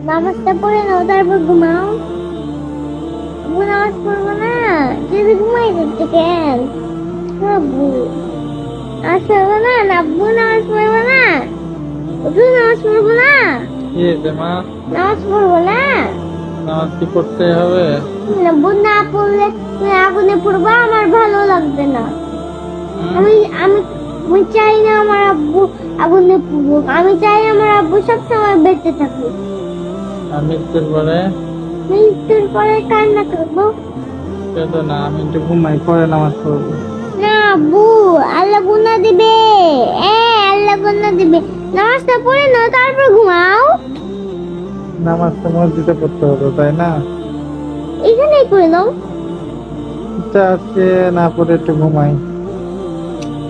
নামাজটা পড়ে নাও তারপর ঘুমাও। নামাজ পড়ব না যদি ঘুমাই যাচ্ছে কেন আব্বু নামাজ পড়ব না না আব্বু নামাজ পড়ব না তুই নামাজ পড়ব না মা? নামাজ পড়ব না। নামাজ কি পড়তে হবে? আব্বু না পড়লে আগুনে পড়ব আমার ভালো লাগবে না। আমি আমি আমি চাই না আমার আব্বু আগুনে পড়ুক। আমি চাই আমার আব্বু সবসময় বেঁচে থাকুক। আমি মৃত্যুর পরে? মৃত্যুর পরে কান্না করব। কেঁদো না আমি একটু ঘুমাই পরে নামাজ পড়ব। না আব্বু আল্লাহ গুনা দিবে। এ আল্লাহ গুনা দিবে। নামাজটা পড়ে নাও তারপর ঘুমাও। নামাজ তো মসজিদে পড়তে হতো তাই না? এখানেই করে নাও। ইচ্ছা আজকে না পড়ে একটু ঘুমাই।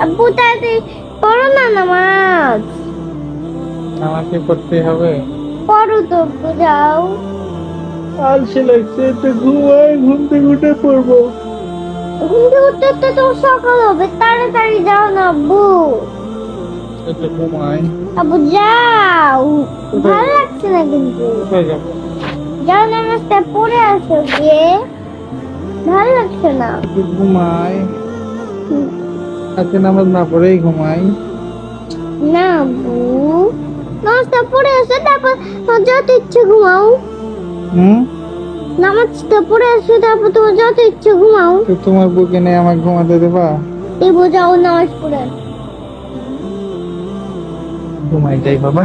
আব্বু তাড়াতাড়ি পড়ো না নামাজ। নামাজ কি পড়তে হবে? পড়ো তো যাও আলসে লাগছে ঘুমাই ঘুম থেকে উঠে পড়ব। ঘুম থেকে উঠতে উঠতে তো সকাল হবে তাড়াতাড়ি যাও না আব্বু। ঘুমাই আব্বু যাও। ভালো লাগছে না কিন্তু। যাও নামাজটা পড়ে আসো গিয়ে। ভালো লাগছে না। ঘুমাই আজকে নামাজ না পড়েই ঘুমাই। না আব্বু নামাজটা পড়ে আসো তারপর যত ইচ্ছে ঘুমাও। হুম? নামাজটা পড়ে আসো তারপর তোমার যত ইচ্ছে ঘুমাও। তো তোমার বুকে নেই আমাকে ঘুমাতে দেবা? এই বোঝাও নামাজ পড়ে। আসো। ঘুমাই যাই বাবা